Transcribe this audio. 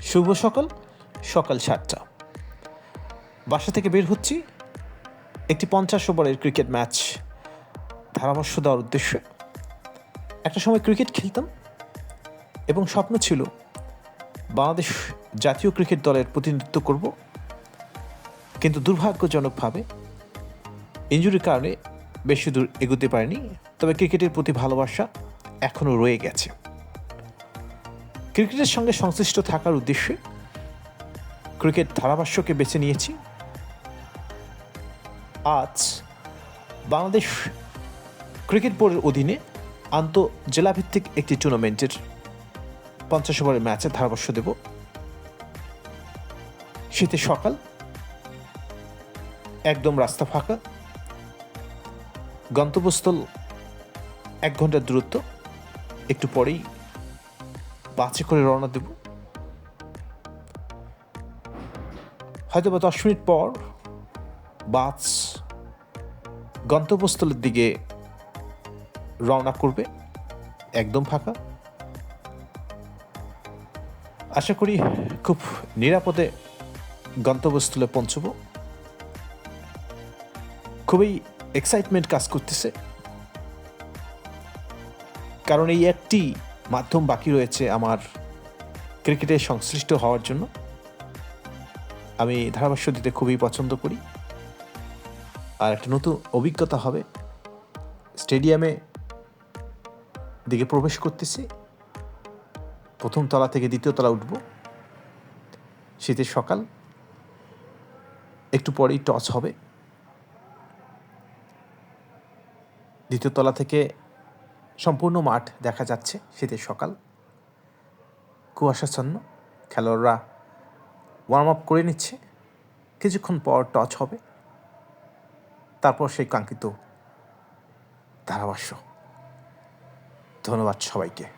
শুভ সকাল সকাল সাতটা। বাসা থেকে বের হচ্ছি। একটি পঞ্চাশ ওভারের ক্রিকেট ম্যাচ ধারাভাষ্য দেওয়ার উদ্দেশ্যে। একটা সময় ক্রিকেট খেলতাম এবং স্বপ্ন ছিল বাংলাদেশ জাতীয় ক্রিকেট দলের প্রতিনিধিত্ব করব। কিন্তু দুর্ভাগ্যজনকভাবে ইঞ্জুরির কারণে বেশি দূর এগোতে পারিনি। তবে ক্রিকেটের প্রতি ভালোবাসা এখনও রয়ে গেছে। ক্রিকেটের সঙ্গে সংশ্লিষ্ট থাকার উদ্দেশ্যে ক্রিকেট ধারাভাষ্যকে বেছে নিয়েছি। আজ বাংলাদেশ ক্রিকেট বোর্ডের অধীনে আন্ত জেলাভিত্তিক একটি টুর্নামেন্টের পঞ্চাশ ওভারের ম্যাচে ধারাভাষ্য দেব। শীতের সকাল, একদম রাস্তা ফাঁকা, গন্তব্যস্থল এক ঘণ্টার দূরত্ব। একটু পরেই বাসে করে রওনা দেব। হয়তো বা দশ মিনিট পর বাস গন্তব্যস্থলের দিকে রওনা করবে, একদম ফাঁকা। আশা করি খুব নিরাপদে গন্তব্যস্থলে পৌঁছব। খুবই এক্সাইটমেন্ট কাজ করতেছে। কারণ এই একটি মাধ্যম বাকি রয়েছে আমার ক্রিকেটে সংশ্লিষ্ট হওয়ার জন্য। আমি ধারাভাষ্য দিতে খুবই পছন্দ করি। আর একটা নতুন অভিজ্ঞতা হবে, স্টেডিয়ামে দিকে প্রবেশ করতেছি। প্রথম তলা থেকে দ্বিতীয় তলা উঠব শীতের সকাল। একটু পরেই টস হবে। দ্বিতীয় তলা থেকে সম্পূর্ণ মাঠ দেখা যাচ্ছে শীতের সকাল। কুয়াশাচ্ছন্ন খেলোয়াড়রা ওয়ার্ম আপ করে নিচ্ছে। কিছুক্ষণ পর টচ হবে। তারপর সেই কাঙ্ক্ষিত ধারাভাষ্য। ধন্যবাদ সবাইকে।